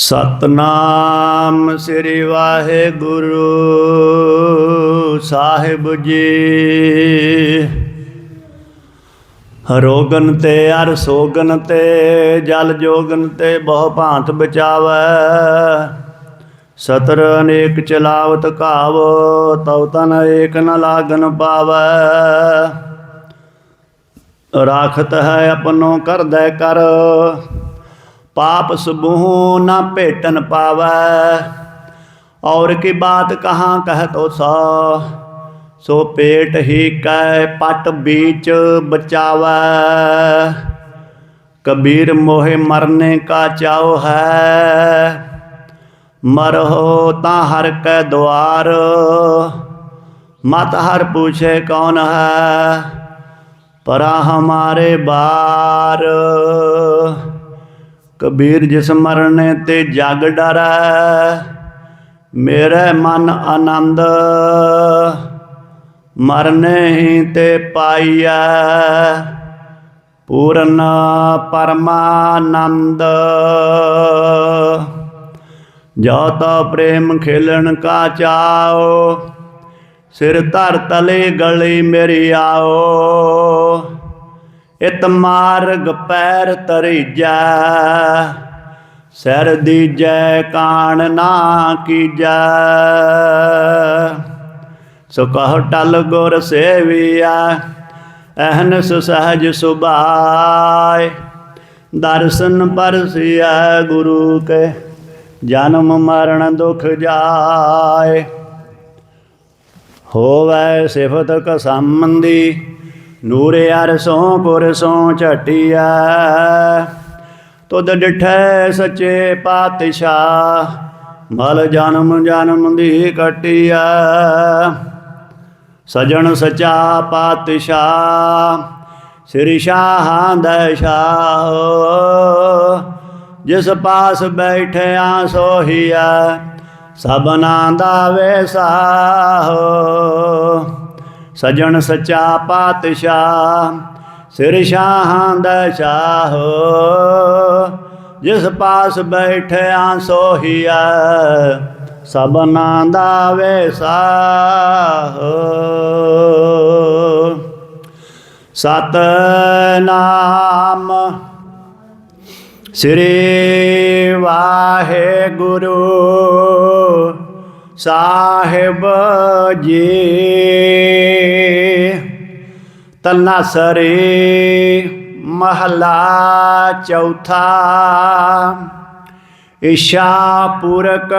ਸਤਨਾਮ ਸ੍ਰੀ ਵਾਹਿਗੁਰੂ ਸਾਹਿਬ ਜੀ। ਰੋਗਨ ਤੇ ਅਰ ਸੋਗਨ ਤੇ, ਜਲ ਜੋਗਨ ਤੇ ਬਹੁ ਭਾਂਤ ਬਚਾਵੈ। ਸਤਰ ਅਨੇਕ ਚਲਾਵਤ ਕਾਵ ਤਉ ਤਨ ਏਕ ਨ ਲਾਗਨ ਪਾਵੈ। ਰਾਖਤ ਹੈ ਆਪਣੋ ਕਰਦੈ ਕਰ ਪਾਪ ਸਬੂਹ ਨਾ ਭੇਟਨ ਪਾਵੈ। ਔਰ ਕੀ ਬਾਤ ਕਹਾਂ ਕਹਿ ਤੋ ਸੋ ਸੋ ਪੇਟ ਹੀ ਕੈ ਪਟ ਬੀਚ ਬਚਾਵੈ। ਕਬੀਰ ਮੋਹਿ ਮਰਨੇ ਕਾ ਚਾਉ ਹੈ। ਮਰਹੁ ਤਾਂ ਹਰ ਕੈ ਦੁਆਰ, ਮਤ ਹਰ ਪੁੱਛੇ ਕੌਣ ਹੈ। ਪਰਾ ਹਮਾਰੇ ਬਾਰ। ਕਬੀਰ ਜਿਸ ਮਰਨੇ ਤੇ ਜਗ ਡਰੈ, ਮੇਰੇ ਮਨ ਆਨੰਦ ਮਰਨੇ ਹੀ ਤੇ ਪਾਈਐ। ਪੂਰਨ ਪਰਮਾਨੰਦ। ਜੋ ਤਾ ਪ੍ਰੇਮ ਖੇਲਣ ਕਾ ਚਾਓ, ਸਿਰ ਧਰ ਤਲੇ ਗਲੀ ਮੇਰੀ ਆਓ। ਇਤ ਮਾਰਗ ਪੈਰ ਤਰੀਜੈ ਸਿਰ ਦੀਜੈ ਕਾਣ ਨਾ ਕੀਜੈ। ਸੋ ਕਹ ਟਲ ਗੁਰ ਸੇਵੀਆ ਅਹਨਸ ਸਹਜ ਸੁਭਾਏ। ਦਰਸ਼ਨ ਪਰਸਿਆ ਗੁਰੂ ਕੇ, ਜਨਮ ਮਰਨ ਦੁਖ ਜਾਏ। ਹੋਵੈ ਸਿਫਤ ਕ ਸੰਬੰਧੀ ਨੂਰੇ ਅਰਸੋਂ ਪੁਰਸੋਂ ਝਟਿਆ ਤੁਧ ਡਿਠੈ ਸੱਚੇ ਪਾਤਸ਼ਾਹ, ਮਲ ਜਨਮ ਜਨਮ ਦੀ ਕਟਿਆ ਸਜਣ ਸਚਾ ਪਾਤਸ਼ਾਹ, ਸ੍ਰੀ ਸ਼ਾਹਾਂ ਦਾ ਸ਼ਾਹ। ਜਿਸ ਪਾਸ ਬੈਠਿਆ ਸੋਹੀਆ ਸਭਨਾ ਦਾ ਵੇਸਾਹੋ ਸਜਣ ਸਚਾ ਪਾਤਸ਼ਾਹ, ਸਿਰ ਸ਼ਾਹਾਂ ਦਾ ਸ਼ਾਹੋ। ਜਿਸ ਪਾਸ ਬੈਠਿਆ ਸੋਹੀਆ ਸਭਨਾ ਦਾ ਵੇਸਾਹ। ਸਤ ਨਾਮ ਸ੍ਰੀ ਵਾਹਿਗੁਰੂ। ਸਾਹਿਬ ਜੀ। ਤਨਸਰੀ ਮਹਲਾ ਚੌਥਾ। ਈਸ਼ਾ ਪੂਰਕ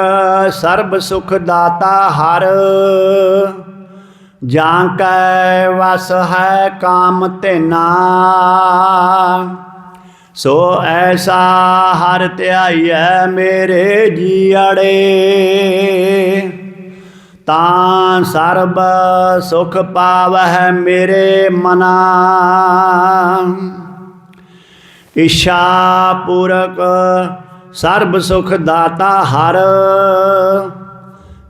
ਸਰਬ ਸੁਖ ਦਾਤਾ ਹਰ। ਜਾਂ ਕੈ ਵਸ ਹੈ ਕਾਮ ਤੇਨਾ ਸੋ ਐਸਾ ਹਰ ਧਿਆਈਐ ਮੇਰੇ ਜੀੜੇ ਤਾਂ ਸਰਬ ਸੁਖ ਪਾਵਹਿ ਮੇਰੇ ਮਨਾ। ਈਸ਼ਾ ਪੂਰਕ ਸਰਬ ਸੁਖ ਦਾਤਾ ਹਰ।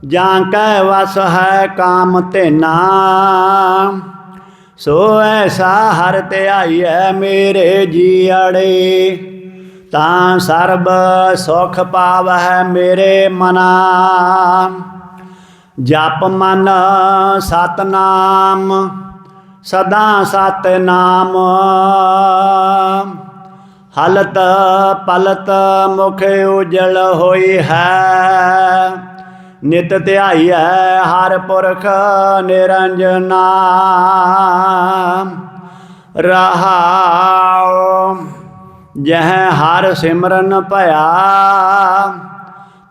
ਜਾਂ ਕੈ ਵਸ ਹੈ ਕਾਮ ਤੇ ਤੇਨਾ ਸੋ ਐਸਾ ਹਰ ਧਿਆਈਐ ਮੇਰੇ ਜੀ ਜੀੜੇ ਤਾਂ ਸਰਬ ਸੁਖ ਪਾਵਹਿ ਮੇਰੇ ਮਨਾ। ਜਪ ਮਨ ਸਤਨਾਮ, ਸਦਾ ਸਤਨਾਮ। ਹਲਤ ਪਲਤ ਮੁਖ ਉਜਲ ਹੋਈ ਹੈ। ਨਿਤ ਧਿਆਈਐ ਹਰ ਪੁਰਖ ਨਿਰੰਜਨਾ ਰਹਾਉ, ਜਹ ਹਰ ਸਿਮਰਨ ਭਇਆ,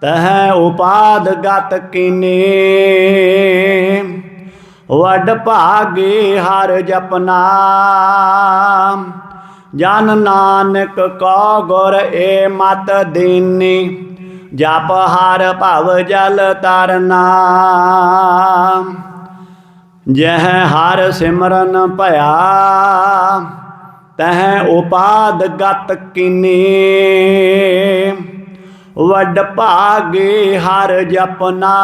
ਤਹ ਉਪਾਦ ਗਤ ਕੀਨੇ। ਵੱਡ ਭਾਗੇ ਹਰ ਜਪਨਾ ਜਨ ਨਾਨਕ ਕੋ ਗੁਰ ਏ ਮਤ ਦੀਨੀ। ਜਪ ਹਰ ਭਵ ਜਲ ਤਰਨਾ ਜਹ ਹਰ ਸਿਮਰਨ ਭਇਆ, ਤਹ ਉਪਾਦ ਗਤ ਕੀਨੇ। ਵੱਡ ਭਾਗੇ ਹਰ ਜਪਨਾ।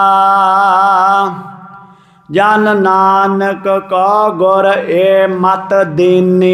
ਜਨ ਨਾਨਕ ਕੋ ਗੁਰ ਏ ਮਤ ਦੀਨੀ।